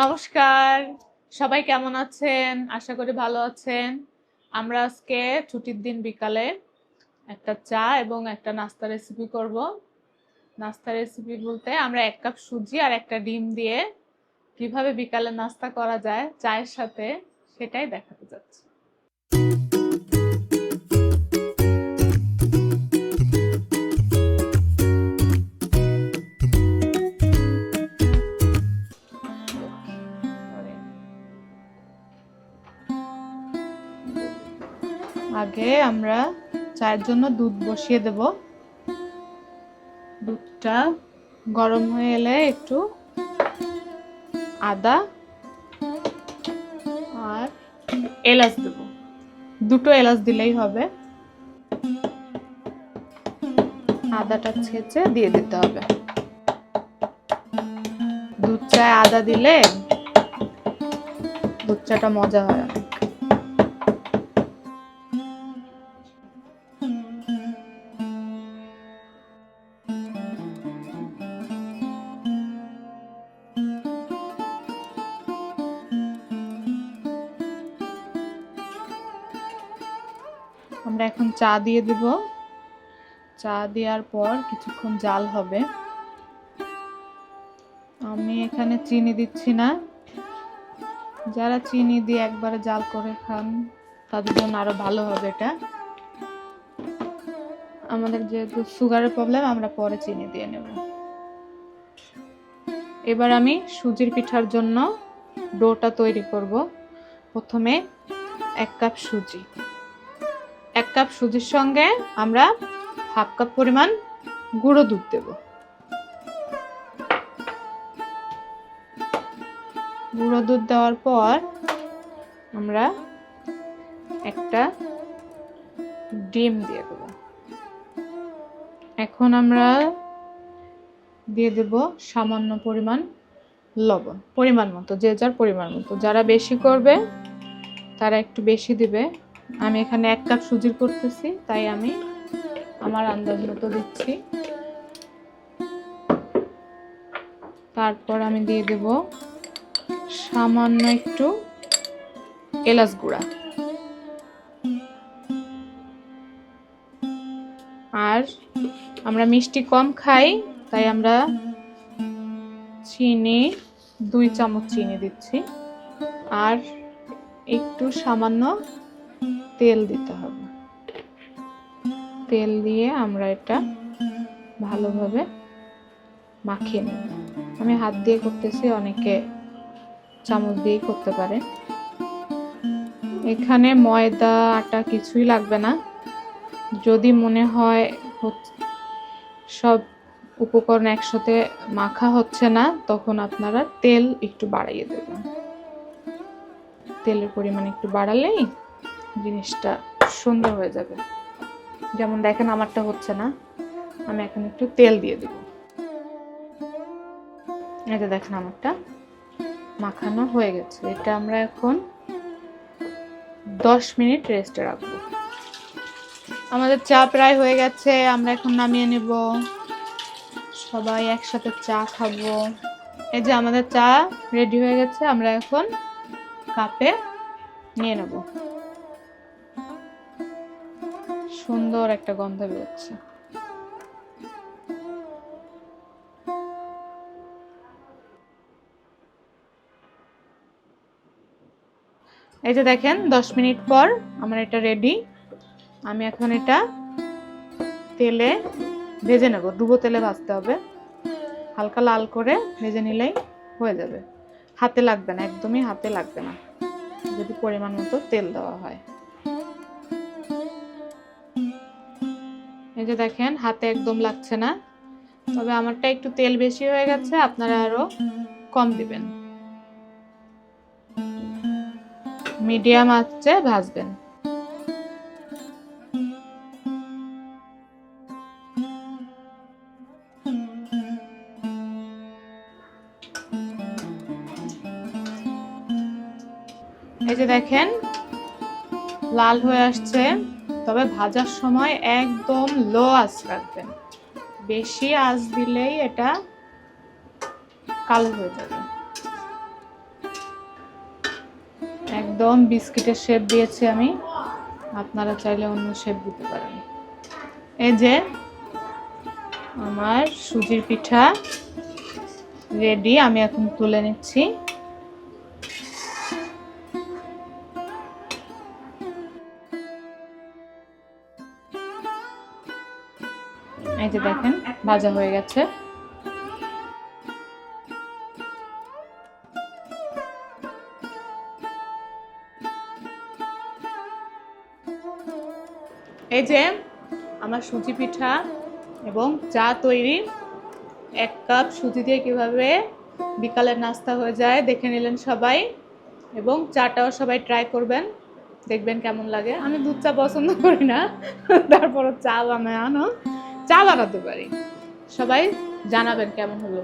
নমস্কার। সবাই কেমন আছেন? আশা করি ভালো আছেন। আমরা আজকে ছুটির দিন বিকালে একটা চা এবং একটা নাস্তা রেসিপি করব। নাস্তা রেসিপি বলতে আমরা এক কাপ সুজি আর একটা ডিম দিয়ে কীভাবে বিকালে নাস্তা করা যায়, চায়ের সাথে সেটাই দেখাতে যাচ্ছি। আগে আমরা চায়ের জন্য দুধ বসিয়ে দেব। দুধটা গরম হয়ে এলে একটু আদা আর এলাচ দেব। দুটো এলাচ দিলেই হবে। আদাটা ছেঁচে দিয়ে দিতে হবে। দুধ চায় আদা দিলে দুধ চাটা মজা হয়। আমরা এখন চা দিয়ে দিব। চা দেওয়ার পর কিছুক্ষণ জাল হবে। আমি এখানে চিনি দিচ্ছি না। যারা চিনি দিয়ে একবারে জাল করে খান, তাদের জন্য আরও ভালো হবে এটা। আমাদের যেহেতু সুগারের প্রবলেম, আমরা পরে চিনি দিয়ে নেব। এবার আমি সুজির পিঠার জন্য ডোটা তৈরি করব। প্রথমে এক কাপ সুজি। কাপ সুজির সঙ্গে আমরা হাফ কাপ পরিমাণ গুঁড়ো দুধ দেব। গুঁড়ো দুধ দেওয়ার পর আমরা একটা ডিম দিয়ে দেব। এখন আমরা দিয়ে দেব সামান্য পরিমাণ লবণ, পরিমাণ মতো, যে যার পরিমাণ মতো। যারা বেশি করবে, তারা একটু বেশি দিবে। আমি এখানে এক কাপ সুজির করতেছি, তাই আমি আমার আন্দাজ মতো দিচ্ছি। তারপর আমি দিয়ে দেব সামান্য একটু এলাচ গুঁড়া। আর আমরা মিষ্টি কম খাই, তাই আমরা চিনি, দুই চামচ চিনি দিচ্ছি। আর একটু সামান্য তেল দিতে হবে। তেল দিয়ে আমরা এটা ভালোভাবে মাখিয়ে নেব। আমি হাত দিয়ে করতেছি, অনেকে চামচ দিয়েই করতে পারে। এখানে ময়দা, আটা কিছুই লাগবে না। যদি মনে হয় সব উপকরণ একসাথে মাখা হচ্ছে না, তখন আপনারা তেল একটু বাড়াইয়ে দেবেন। তেলের পরিমাণ একটু বাড়ালেই জিনিসটা সুন্দর হয়ে যাবে। যেমন দেখেন, আমারটা হচ্ছে না। আমি এখন একটু তেল দিয়ে দেব। এটা দেখেন, আমারটা মাখানো হয়ে গেছে। এটা আমরা এখন দশ মিনিট রেস্টে রাখব। আমাদের চা প্রায় হয়ে গেছে। আমরা এখন নামিয়ে নেব। সবাই একসাথে চা খাব। এই যে আমাদের চা রেডি হয়ে গেছে। আমরা এখন কাপে নিয়ে নেব। সুন্দর একটা গন্ধ বেরোচ্ছে। এই যে দেখেন, দশ মিনিট পর আমার এটা রেডি আমি এখন এটা তেলে ভেজে নেব। ডুবো তেলে ভাজতে হবে। হালকা লাল করে ভেজে নিলেই হয়ে যাবে। হাতে লাগবে না, একদমই হাতে লাগবে না। যদি পরিমাণ মতো তেল দেওয়া হয়। এই যে দেখেন, হাতে একদম লাগছে না। তবে আমারটা একটু তেল বেশি হয়ে গেছে, আপনারা আরও কম দিবেন। মিডিয়াম আঁচে ভাজবেন। এই যে দেখেন, লাল হয়ে আসছে। তবে ভাজার সময় একদম লো আঁচ রাখবেন। বেশি আঁচ দিলেই এটা কালো হয়ে যাবে। একদম বিস্কিটের শেপ দিয়েছি আমি। আপনারা চাইলে অন্য শেপ দিতে পারেন। এই যে আমার সুজির পিঠা রেডি, আমি এখন তুলে নিচ্ছি। এই যে দেখেন, ভাজা হয়ে গেছে। এই যে আমার সুজি পিঠা এবং চা তৈরি। এক কাপ সুজি দিয়ে কীভাবে বিকালের নাস্তা হয়ে যায় দেখে নিলেন সবাই এবং চাটাও সবাই ট্রাই করবেন, দেখবেন কেমন লাগে। আমি দুধ চা পছন্দ করি না, তারপরও চা বানায় আনো। চা বানাতে পারি। সবাই জানাবেন কেমন হলো।